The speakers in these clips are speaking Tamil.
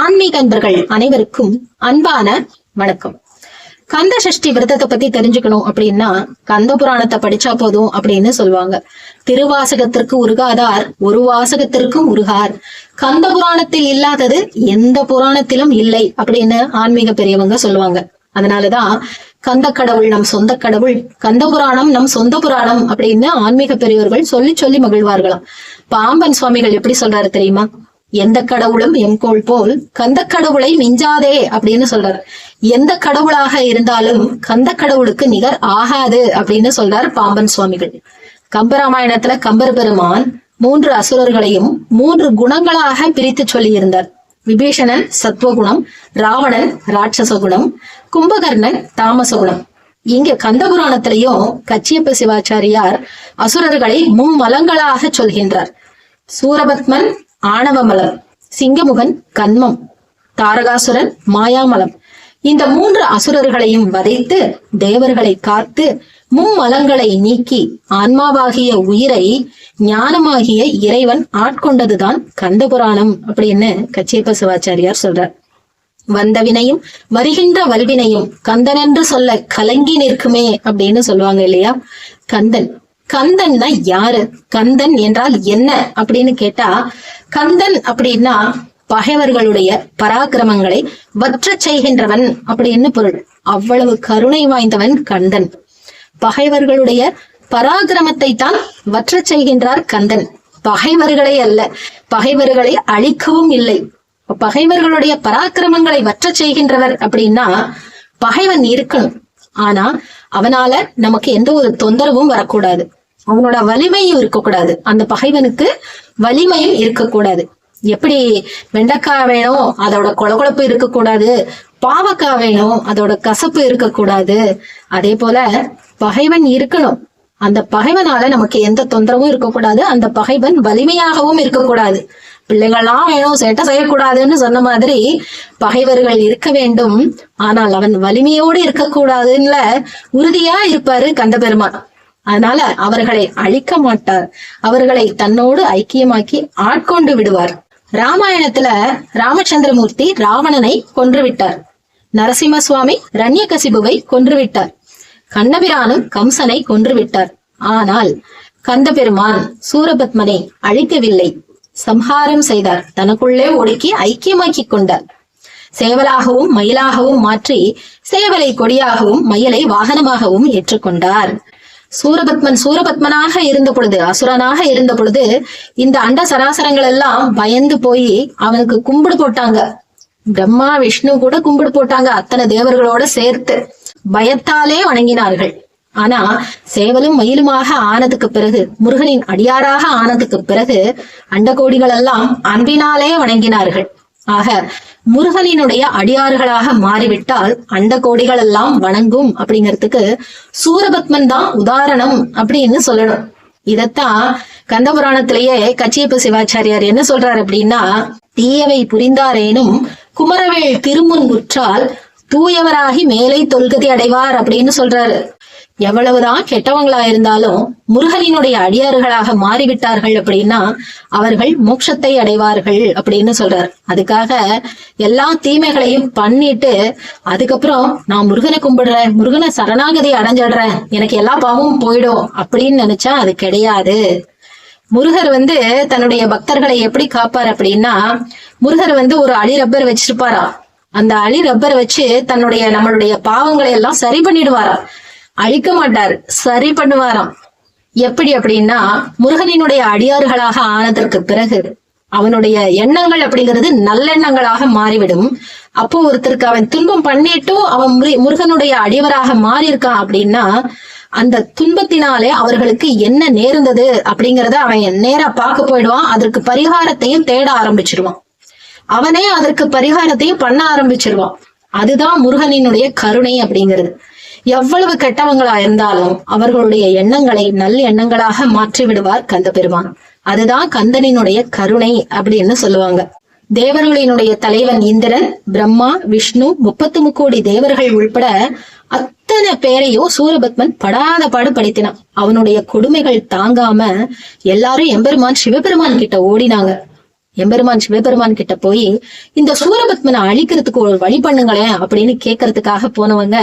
ஆன்மீக அன்பர்கள் அனைவருக்கும் அன்பான வணக்கம். கந்த சஷ்டி விரதத்தை பத்தி தெரிஞ்சுக்கணும் அப்படின்னா கந்த புராணத்தை படிச்சா போதும் அப்படின்னு சொல்லுவாங்க. திருவாசகத்திற்கு உருகாதார் ஒரு வாசகத்திற்கும் உருகார். கந்த புராணத்தில் இல்லாதது எந்த புராணத்திலும் இல்லை அப்படின்னு ஆன்மீக பெரியவங்க சொல்லுவாங்க. அதனாலதான் கந்த கடவுள் நம் சொந்த கடவுள் கந்த புராணம் நம் சொந்த புராணம் அப்படின்னு ஆன்மீக பெரியவர்கள் சொல்லி சொல்லி மகிழ்வார்களாம். பாம்பன் சுவாமிகள் எப்படி சொல்றாரு தெரியுமா? எந்த கடவுளும் எம்கோள் போல் கந்த கடவுளை மிஞ்சாதே அப்படின்னு சொல்றாரு. எந்த கடவுளாக இருந்தாலும் கந்த கடவுளுக்கு நிகர் ஆகாது அப்படின்னு சொல்றார் பாம்பன் சுவாமிகள். கம்பராமாயணத்துல கம்பர் பெருமான் மூன்று அசுரர்களையும் மூன்று குணங்களாக பிரித்து சொல்லியிருந்தார். விபீஷணன் சத்வகுணம் ராவணன் ராட்சச குணம் கும்பகர்ணன் தாமச குணம் இங்க கந்தபுராணத்திலையும் கச்சியப்ப சிவாச்சாரியார் அசுரர்களை மும்மலங்களாக சொல்கின்றார். சூரபத்மன் ஆணவமலம் சிங்கமுகன் கன்மம் தாரகாசுரன் மாயாமலம். இந்த மூன்று அசுரர்களையும் வதைத்து தேவர்களை காத்து மும்மலங்களை நீக்கி ஆன்மாவாகிய உயிரை ஞானமாகிய இறைவன் ஆட்கொண்டதுதான் கந்தபுராணம். அப்படின்னு கச்சியப்ப சிவாச்சாரியார் சொல்றார். வந்த வினையும் வருகின்ற வல்வினையும் கந்தன் என்று சொல்ல கலங்கி நிற்குமே அப்படின்னு சொல்லுவாங்க இல்லையா? கந்தன். கந்தன்னா யாரு? கந்தன் என்றால் என்ன அப்படின்னு கேட்டா கந்தன் அப்படின்னா பகைவர்களுடைய பராக்கிரமங்களை வற்றச் செய்கின்றவன் அப்படின்னு பொருள். அவ்வளவு கருணை வாய்ந்தவன் கந்தன். பகைவர்களுடைய பராக்கிரமத்தை தான் வற்றச் செய்கின்றார் கந்தன். பகைவர்களை அல்ல. பகைவர்களை அழிக்கவும் இல்லை. பகைவர்களுடைய பராக்கிரமங்களை வற்றச் செய்கின்றவர் அப்படின்னா பகைவன் இருக்கணும். ஆனா அவனால நமக்கு எந்த ஒரு தொந்தரவும் வரக்கூடாது. அவனோட வலிமையும் இருக்கக்கூடாது. அந்த பகைவனுக்கு வலிமையும் இருக்கக்கூடாது. எப்படி வெண்டைக்காய் வேணும் அதோட கொழகொழப்பு இருக்கக்கூடாது. பாவக்காய் வேணும் அதோட கசப்பு இருக்கக்கூடாது. அதே போல பகைவன் இருக்கணும். அந்த பகைவனால நமக்கு எந்த தொந்தரவும் இருக்கக்கூடாது. அந்த பகைவன் வலிமையாகவும் இருக்கக்கூடாது. பிள்ளைகள்லாம் வேணும் சேட்டை செய்யக்கூடாதுன்னு சொன்ன மாதிரி பகைவர்கள் இருக்க வேண்டும். ஆனால் அவன் வலிமையோடு இருக்கக்கூடாதுன்னு உறுதியா இருப்பாரு கந்தபெருமான். அதனால அவர்களை அழிக்க மாட்டார். அவர்களை தன்னோடு ஐக்கியமாக்கி ஆட்கொண்டு விடுவார். ராமாயணத்துல ராமச்சந்திரமூர்த்தி ராவணனை கொன்றுவிட்டார். நரசிம்ம சுவாமி ரண்யகசிபுவை கொன்றுவிட்டார். கண்ணபிரானும் கம்சனை கொன்றுவிட்டார். ஆனால் கந்தபெருமான் சூரபத்மனை அழிக்கவில்லை. சம்ஹாரம் செய்தார். தனக்குள்ளே ஒடுக்கி ஐக்கியமாக்கிக் கொண்டார். சேவலாகவும் மயிலாகவும் மாற்றி சேவலை கொடியாகவும் மயிலை வாகனமாகவும் ஏற்றுக்கொண்டார். சூரபத்மன் சூரபத்மனாக இருந்த பொழுது அசுரனாக இருந்த பொழுது இந்த அண்ட சராசரங்கள் எல்லாம் பயந்து போய் அவனுக்கு கும்பிடு போட்டாங்க. பிரம்மா விஷ்ணு கூட கும்பிடு போட்டாங்க அத்தனை தேவர்களோட சேர்த்து. பயத்தாலே வணங்கினார்கள். ஆனா சேவலும் மயிலுமாக ஆனதுக்கு பிறகு முருகனின் அடியாராக ஆனதுக்கு பிறகு அண்டகோடிகள் எல்லாம் அன்பினாலே வணங்கினார்கள். ஆக முருகனினுடைய அடியார்களாக மாறிவிட்டால் அண்ட கோடிகள் எல்லாம் வணங்கும் அப்படிங்கிறதுக்கு சூரபத்மன் தான் உதாரணம் அப்படின்னு சொல்லணும். இதத்தான் கந்தபுராணத்திலேயே கச்சியப்ப சிவாச்சாரியார் என்ன சொல்றாரு அப்படின்னா தீயவை புரிந்தாரேனும் குமரவேள் திருமுன் உற்றால் தூயவராகி மேலை தொல்கதி அடைவார் அப்படின்னு சொல்றாரு. எவ்வளவுதான் கெட்டவங்களா இருந்தாலும் முருகனினுடைய அடியார்களாக மாறிவிட்டார்கள் அப்படின்னா அவர்கள் மோட்சத்தை அடைவார்கள் அப்படின்னு சொல்றார். அதுக்காக எல்லா தீமைகளையும் பண்ணிட்டு அதுக்கப்புறம் நான் முருகனை கும்பிடுறேன் முருகனை சரணாகதி அடைஞ்சிடுறேன் எனக்கு எல்லா பாவமும் போயிடும் அப்படின்னு நினைச்சா அது கிடையாது. முருகர் வந்து தன்னுடைய பக்தர்களை எப்படி காப்பார் அப்படின்னா முருகர் வந்து ஒரு அழி ரப்பர் வச்சிருப்பாரா? அந்த அழி ரப்பர் வச்சு தன்னுடைய நம்மளுடைய பாவங்களை எல்லாம் சரி பண்ணிடுவாரா? அழிக்க மாட்டார். சரி பண்ணுவாராம். எப்படி அப்படின்னா முருகனினுடைய அடியார்களாக ஆனதற்கு பிறகு அவனுடைய எண்ணங்கள் அப்படிங்கிறது நல்லெண்ணங்களாக மாறிவிடும். அப்போ ஒருத்தருக்கு அவன் துன்பம் பண்ணிட்டும் அவன் முரு- முருகனுடைய அடியவராக மாறியிருக்கான் அப்படின்னா அந்த துன்பத்தினாலே அவர்களுக்கு என்ன நேர்ந்தது அப்படிங்கறத அவன் நேரா பார்க்க போயிடுவான். அதற்கு பரிகாரத்தையும் தேட ஆரம்பிச்சிருவான். அவனே அதற்கு பரிகாரத்தையும் பண்ண ஆரம்பிச்சிருவான். அதுதான் முருகனினுடைய கருணை அப்படிங்கிறது. எவ்வளவு கெட்டவங்களா இருந்தாலும் அவர்களுடைய எண்ணங்களை நல்ல எண்ணங்களாக மாற்றி விடுவார் கந்த பெருமான் அதுதான் கந்தனினுடைய கருணை அப்படின்னு சொல்லுவாங்க. தேவர்களினுடைய தலைவன் இந்திரன் பிரம்மா விஷ்ணு முப்பத்து முக்கோடி தேவர்கள் உள்பட அத்தனை பேரையும் சூரபத்மன் படாத பாடு படுத்தினான். அவனுடைய கொடுமைகள் தாங்காம எல்லாரும் எம்பெருமான் சிவபெருமான் கிட்ட ஓடினாங்க. எம்பெருமான் சிவபெருமான் கிட்ட போய் இந்த சூரபத்மனை அழிக்கிறதுக்கு ஒரு வழி பண்ணுங்களேன் அப்படின்னு கேட்கறதுக்காக போனவங்க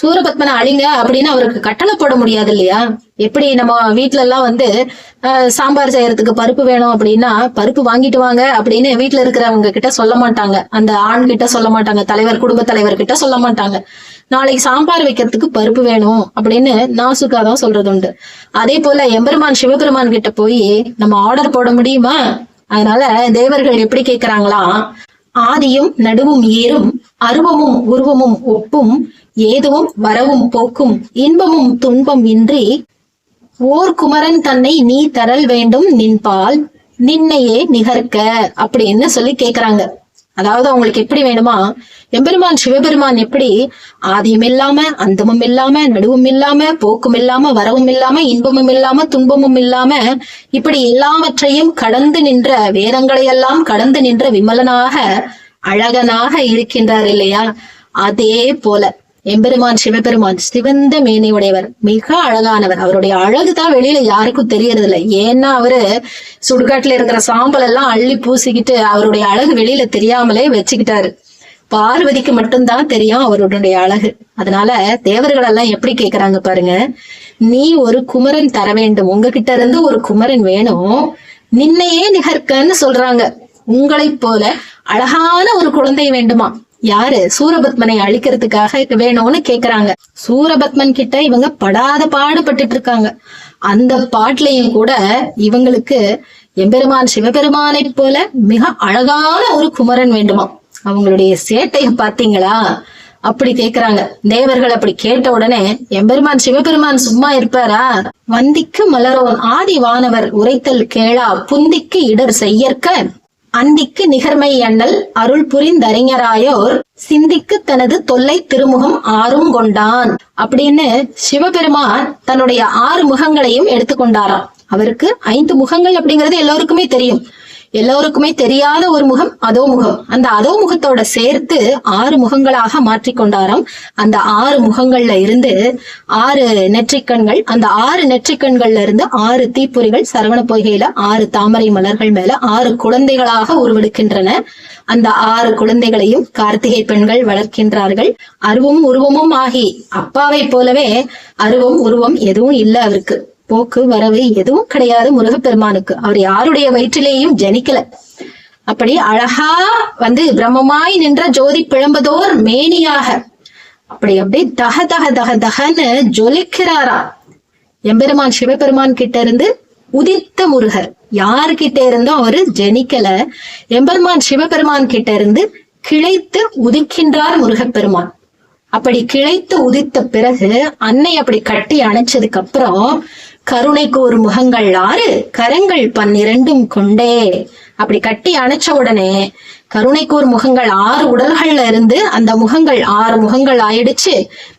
சூரபத்மனை அழிங்க அப்படின்னு அவருக்கு கட்டளை போட முடியாது இல்லையா? எப்படி நம்ம வீட்டுல எல்லாம் வந்து சாம்பார் செய்யறதுக்கு பருப்பு வேணும் அப்படின்னா பருப்பு வாங்கிட்டு வாங்க அப்படின்னு வீட்டுல இருக்கிறவங்க கிட்ட சொல்ல மாட்டாங்க. அந்த ஆண் கிட்ட சொல்ல மாட்டாங்க தலைவர் குடும்ப தலைவர் கிட்ட சொல்ல மாட்டாங்க. நாளைக்கு சாம்பார் வைக்கிறதுக்கு பருப்பு வேணும் அப்படின்னு நாசுக்கா தான் சொல்றது உண்டு அதே போல எம்பெருமான் சிவபெருமான் கிட்ட போய் நம்ம ஆர்டர் போட முடியுமா? அதனால தேவர்கள் எப்படி கேக்குறாங்களாம் ஆதியும் நடுவும் ஏறும் அருவமும் உருவமும் ஒப்பும் ஏதுவும் வரவும் போக்கும் இன்பமும் துன்பம் இன்றி ஓர் குமரன் தன்னை நீ தரல் வேண்டும் நின்பால் நின்னையே நிகர்க்க அப்படின்னு சொல்லி கேக்குறாங்க அதாவது அவங்களுக்கு எப்படி வேணுமா? எம்பெருமான் சிவபெருமான் எப்படி? ஆதியும் இல்லாம அந்தமும் இல்லாம நடுவும் இல்லாம போக்கும் இல்லாம வரவும் இல்லாம இன்பமும் இல்லாம துன்பமும் இல்லாம இப்படி எல்லாவற்றையும் கடந்து நின்ற வேதங்களை எல்லாம் கடந்து நின்ற விமலனாக அழகனாக இருக்கின்றார் இல்லையா? அதே போல. எம்பெருமான் சிவபெருமான் சிவந்த மேனியுடையவர் மிக அழகானவர். அவருடைய அழகுதான் வெளியில யாருக்கும் தெரியறது இல்லை ஏன்னா அவரு சுடுகாட்டுல இருக்கிற சாம்பல் எல்லாம் அள்ளி பூசிக்கிட்டு அவருடைய அழகு வெளியில தெரியாமலே வச்சுக்கிட்டாரு. பார்வதிக்கு மட்டும்தான் தெரியும் அவருடைய அழகு. அதனால தேவர்கள் எல்லாம் எப்படி கேக்குறாங்க பாருங்க. நீ ஒரு குமரன் தர வேண்டும். உங்ககிட்ட இருந்து ஒரு குமரன் வேணும். நின்னையே நிகர்க்கன்னு சொல்றாங்க. உங்களைப் போல அழகான ஒரு குழந்தை வேண்டுமா? யாரு? சூரபத்மனை அழிக்கிறதுக்காக வேணும்னு கேக்குறாங்க. சூரபத்மன் கிட்ட இவங்க படாத பாடுபட்டுட்டு இருக்காங்க அந்த பாட்டுலயும் கூட இவங்களுக்கு எம்பெருமான் சிவபெருமானைப் போல மிக அழகான ஒரு குமரன் வேண்டுமா? அவங்களுடைய சேட்டைய பாத்தீங்களா அப்படி கேக்குறாங்க. தேவர்கள் அப்படி கேட்ட உடனே எம்பெருமான் சிவபெருமான் சும்மா இருப்பாரா? வந்திக்கு மலரோன் ஆதி வானவர் உரைத்தல் கேளா புந்திக்கு இடர் செய்யற்க அந்திக்கு நிகர்மை எண்ணல் அருள் புரிந்தறிஞராயோர் சிந்திக்கு தனது தொல்லை திருமுகம் ஆறும் கொண்டான் அப்படின்னு சிவபெருமான் தன்னுடைய ஆறு முகங்களையும் எடுத்துக்கொண்டாராம். அவருக்கு ஐந்து முகங்கள் அப்படிங்கிறது எல்லோருக்குமே தெரியும். எல்லோருக்குமே தெரியாத ஒரு முகம் அதோ முகம். அந்த அதோ முகத்தோட சேர்த்து ஆறு முகங்களாக மாற்றிக்கொண்டாராம் அந்த ஆறு முகங்கள்ல இருந்து ஆறு நெற்றிக்கண்கள் அந்த ஆறு நெற்றிக்கண்கள்ல இருந்து ஆறு தீப்பொறிகள் சரவண பொய்கையில ஆறு தாமரை மலர்கள் மேல ஆறு குழந்தைகளாக உருவெடுக்கின்றன. அந்த ஆறு குழந்தைகளையும் கார்த்திகை பெண்கள் வளர்க்கின்றார்கள். அருவும் உருவமும் ஆகி அப்பாவை போலவே அருவம் உருவம் எதுவும் இல்ல அவருக்கு. போக்கு வரவு எதுவும் கிடையாது முருகப்பெருமானுக்கு. அவர் யாருடைய வயிற்றிலேயும் ஜனிக்கல. அப்படி அழகா வந்து பிரம்மமாய் நின்ற ஜோதி பிழம்பதோர் மேனியாக. அப்படி அப்படியே தக தக தக தகன்னு ஜொலிக்கிறாரா. எம்பெருமான் சிவபெருமான் கிட்ட இருந்து உதித்த முருகர். யாருகிட்ட இருந்தும் அவரு ஜெனிக்கல. எம்பெருமான் சிவபெருமான் கிட்ட இருந்து கிளைத்து உதிக்கின்றார் முருகப்பெருமான். அப்படி கிளைத்து உதித்த பிறகு அன்னை அப்படி கட்டி அணைச்சதுக்கு அப்புறம் கருணைக்கு ஒரு முகங்கள் ஆறு கரங்கள் பன்னிரண்டும் கொண்டே. அப்படி கட்டி அணைச்ச உடனே கருணைக்கு ஒரு முகங்கள் ஆறு உடல்கள்ல இருந்து அந்த முகங்கள் ஆறு முகங்கள் ஆயிடுச்சு.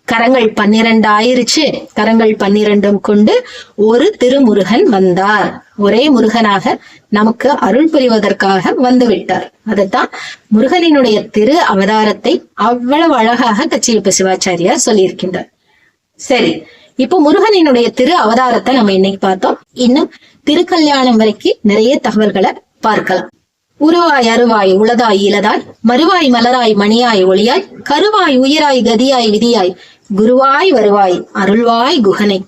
கரங்கள் பன்னிரண்டு ஆயிருச்சு. கரங்கள் பன்னிரண்டும் கொண்டு ஒரு திருமுருகன் வந்தார். ஒரே முருகனாக நமக்கு அருள் புரிவதற்காக வந்து விட்டார் அதைத்தான் முருகனினுடைய திரு அவதாரத்தை அவ்வளவு அழகாக கச்சியப்ப சிவாச்சாரியார் சொல்லியிருக்கின்றார். சரி இப்போ முருகனினுடைய திரு அவதாரத்தை நம்ம இன்னைக்கு பார்த்தோம். இன்னும் திருக்கல்யாணம் வரைக்கும் நிறைய தகவல்களை பார்க்கலாம். உருவாய் அருவாய் உளதாய் இலதாய் மறுவாய் மலராய் மணியாய் ஒளியாய் கருவாய் உயிராய் கதியாய் விதியாய் குருவாய் வருவாய் அருள்வாய் குகனை.